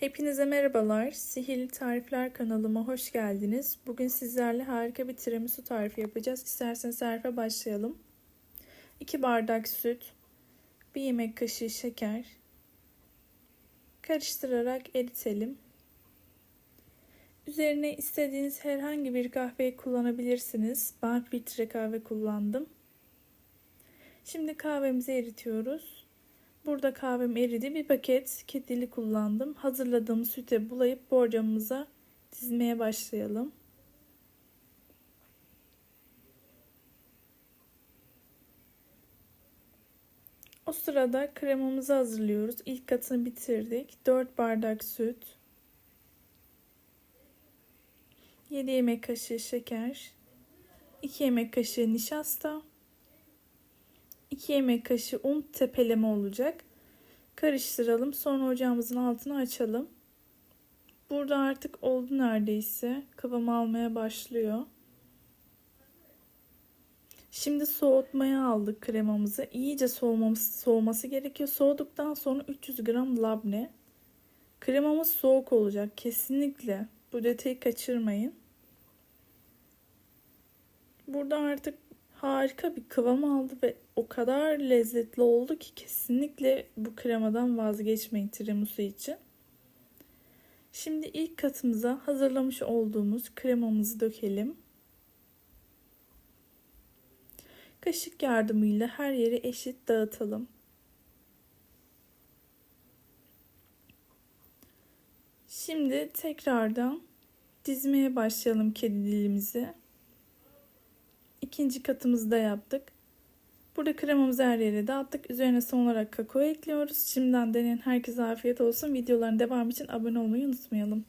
Hepinize merhabalar. Sihirli Tarifler kanalıma hoş geldiniz. Bugün sizlerle harika bir tiramisu tarifi yapacağız. İsterseniz tarife başlayalım. 2 bardak süt, 1 yemek kaşığı şeker. Karıştırarak eritelim. Üzerine istediğiniz herhangi bir kahveyi kullanabilirsiniz. Ben filtre kahve kullandım. Şimdi kahvemizi eritiyoruz. Burada kahvem eridi. Bir paket kedili kullandım. Hazırladığım süte bulayıp borcamımıza dizmeye başlayalım. O sırada kremamızı hazırlıyoruz. İlk katını bitirdik. 4 bardak süt. 7 yemek kaşığı şeker. 2 yemek kaşığı nişasta. 2 yemek kaşığı un tepeleme olacak. Karıştıralım. Sonra ocağımızın altını açalım. Burada artık oldu neredeyse. Kıvam almaya başlıyor. Şimdi soğutmaya aldık kremamızı. İyice soğuması, soğuması gerekiyor. Soğuduktan sonra 300 gram labne. Kremamız soğuk olacak. Kesinlikle bu detayı kaçırmayın. Burada artık harika bir kıvam aldı ve o kadar lezzetli oldu ki kesinlikle bu kremadan vazgeçmeyin tiramisu için. Şimdi ilk katımıza hazırlamış olduğumuz kremamızı dökelim. Kaşık yardımıyla her yere eşit dağıtalım. Şimdi tekrardan dizmeye başlayalım kedi dilimizi. İkinci katımızı da yaptık. Burada kremamızı her yere dağıttık. Üzerine son olarak kakao ekliyoruz. Şimdiden deneyen herkese afiyet olsun. Videoların devamı için abone olmayı unutmayalım.